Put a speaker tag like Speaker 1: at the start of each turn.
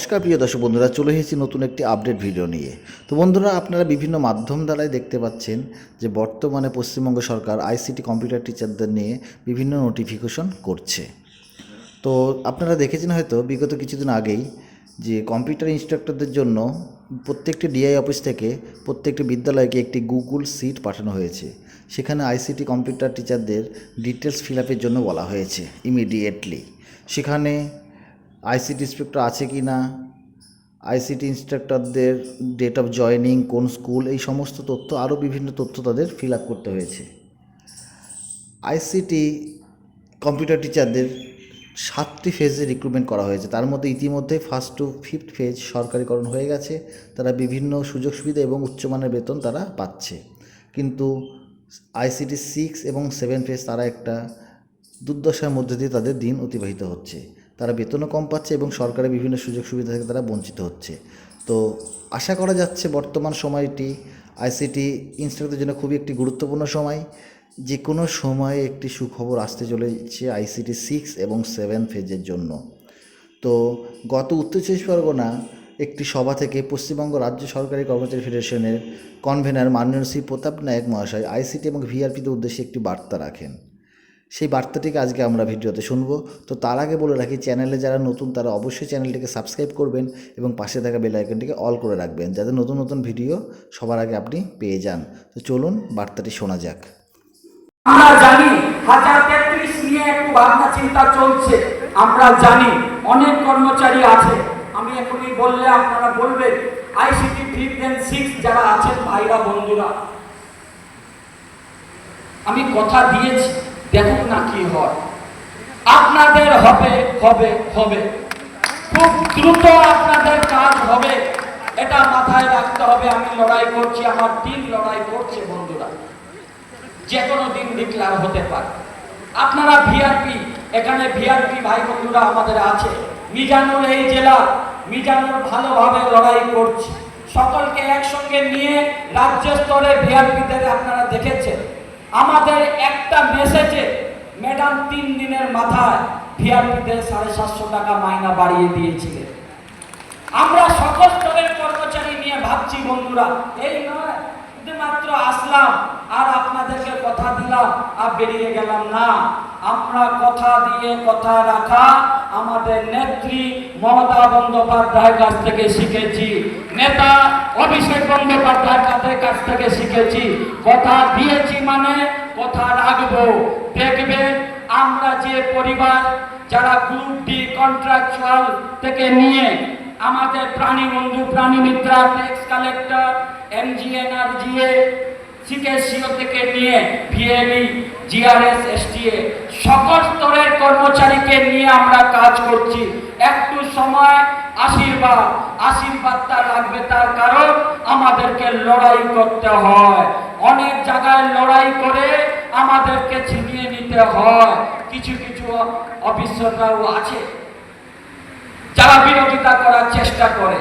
Speaker 1: নমস্কার, প্রিয় দর্শক বন্ধুরা, চলে এসেছি নতুন একটি আপডেট ভিডিও নিয়ে। তো বন্ধুরা, আপনারা বিভিন্ন মাধ্যম দ্বারাই দেখতে পাচ্ছেন যে বর্তমানে পশ্চিমবঙ্গ সরকার আইসিটি কম্পিউটার টিচারদের নিয়ে বিভিন্ন নোটিফিকেশন করছে। তো আপনারা দেখেছেন হয়তো, বিগত কিছুদিন আগেই যে কম্পিউটার ইনস্ট্রাক্টরদের জন্য প্রত্যেকটি ডিআই অফিস থেকে প্রত্যেকটি বিদ্যালয়কে একটি গুগল সিট পাঠানো হয়েছে। সেখানে আইসিটি কম্পিউটার টিচারদের ডিটেলস ফিল আপের জন্য বলা হয়েছে ইমিডিয়েটলি সেখানে আইসিটি ইন্সপেক্টর আছে কি না? আইসিটি ইনস্ট্রাক্টরদের ডেট অফ জয়নিং কোন স্কুল এই সমস্ত তথ্য, আরও বিভিন্ন তথ্য তাদের ফিল আপ করতে হয়েছে। আইসিটি কম্পিউটার টিচারদের সাতটি ফেজে রিক্রুটমেন্ট করা হয়েছে। তার মধ্যে ইতিমধ্যে ফার্স্ট টু ফিফথ ফেজ সরকারিকরণ হয়ে গেছে। তারা বিভিন্ন সুযোগ সুবিধা এবং উচ্চমানের বেতন তারা পাচ্ছে। কিন্তু আইসিটি সিক্স এবং সেভেন ফেজ তারা একটা দুর্দশার মধ্যে দিয়ে তাদের দিন অতিবাহিত হচ্ছে। তারা বেতনও কম পাচ্ছে এবং সরকারের বিভিন্ন সুযোগ সুবিধা থেকে তারা বঞ্চিত হচ্ছে। তো আশা করা যাচ্ছে বর্তমান সময়টি আইসিটি ইনস্টিটিউটের জন্য খুবই একটি গুরুত্বপূর্ণ সময়। যে কোনো সময়ে একটি সুখবর আসতে চলেছে আইসিটি সিক্স এবং সেভেন ফেজের জন্য। তো গত উত্তর চব্বিশ পরগনা একটি সভা থেকে পশ্চিমবঙ্গ রাজ্য সরকারি কর্মচারী ফেডারেশনের কনভেনার মাননীয় শ্রী প্রতাপ নায়ক মহাশয় আইসিটি এবং ভিআরপিদের উদ্দেশ্যে একটি বার্তা রাখেন। সেই বার্তাটিকে আজকে আমরা ভিডিওতে শুনব। তো তার আগে বলে রাখি, চ্যানেলে যারা নতুন তারা অবশ্যই চ্যানেলটিকে সাবস্ক্রাইব করবেন এবং পাশে থাকা বেল আইকনটিকে অল করে রাখবেন, যাতে নতুন নতুন ভিডিও সবার আগে আপনি পেয়ে যান। তো চলুন বার্তাটি শোনা যাক।
Speaker 2: আমরা জানি হাজার তেত্রিশ নিয়ে একটু ভাবনা চিন্তা চলছে। আমরা জানি অনেক কর্মচারী আছে। আমি এখনই বললে আপনারা বলবেন আইসিটি এন্ড সিক্স যারা আছেন ভাইরা, বন্ধুরা। আমি কথা দিয়েছি। দেখুন না কি হয়। আপনাদের হবে হবে হবে। খুব দ্রুত আপনাদের কাজ হবে। এটা মাথায় রাখতে হবে, আমি লড়াই করছি, আমার টিম লড়াই করছে, বন্ধুরা। যে কোনো দিন ডিক্লার হতে পারে। আপনারা ভিআরপি এখানে ভিআরপি ভাই বন্ধুরা আমাদের আছে। মিজানুর এই জেলা, মিজানুর ভালোভাবে লড়াই করছে। সকলকে একসঙ্গে নিয়ে রাজ্য স্তরে ভিআরপিদের আপনারা দেখেছেন। আমাদের একটা মেসেজে ম্যাডাম তিন দিনের মাথায় ভিআরপিদের সাড়ে সাতশো টাকা মাইনা বাড়িয়ে দিয়েছিলেন। আমরা সকল স্তরের কর্মচারী নিয়ে ভাবছি, বন্ধুরা, এই নয়, শুধুমাত্র আসলাম আর কথা দিলাম, আর বেরিয়ে গেলাম না। আমরা কথা দিয়ে কথা রাখা আমাদের নেত্রী মমতা বন্দ্যোপাধ্যায়ের কাছ থেকে শিখেছি। নেতা অভিষেক বন্দ্যোপাধ্যায়ের কাছে থেকে শিখেছি। কথা দিয়েছি মানে কথা রাখব। দেখবেন আমরা যে পরিবার যারা গ্রুপ ডি কন্ট্রাকচুয়াল থেকে নিয়ে আমাদের প্রাণী বন্ধু, প্রাণী মিত্রা ট্যাক্স কালেক্টর এমজিএনআরজিএ সিকেসিও থেকে নিয়ে ভিএলই জিআরএস, এসটিএ, সকল স্তরের কর্মচারীকে নিয়ে আমরা কাজ করছি। একটু সময়, আশীর্বাদ আশীর্বাদটা লাগবে তার কারণ আমাদেরকে লড়াই করতে হয়। অনেক জায়গায় লড়াই করে আমাদেরকে ছিনিয়ে নিতে হয়। কিছু কিছু অফিসাররাও আছে যারা বিরোধিতা করার চেষ্টা করে।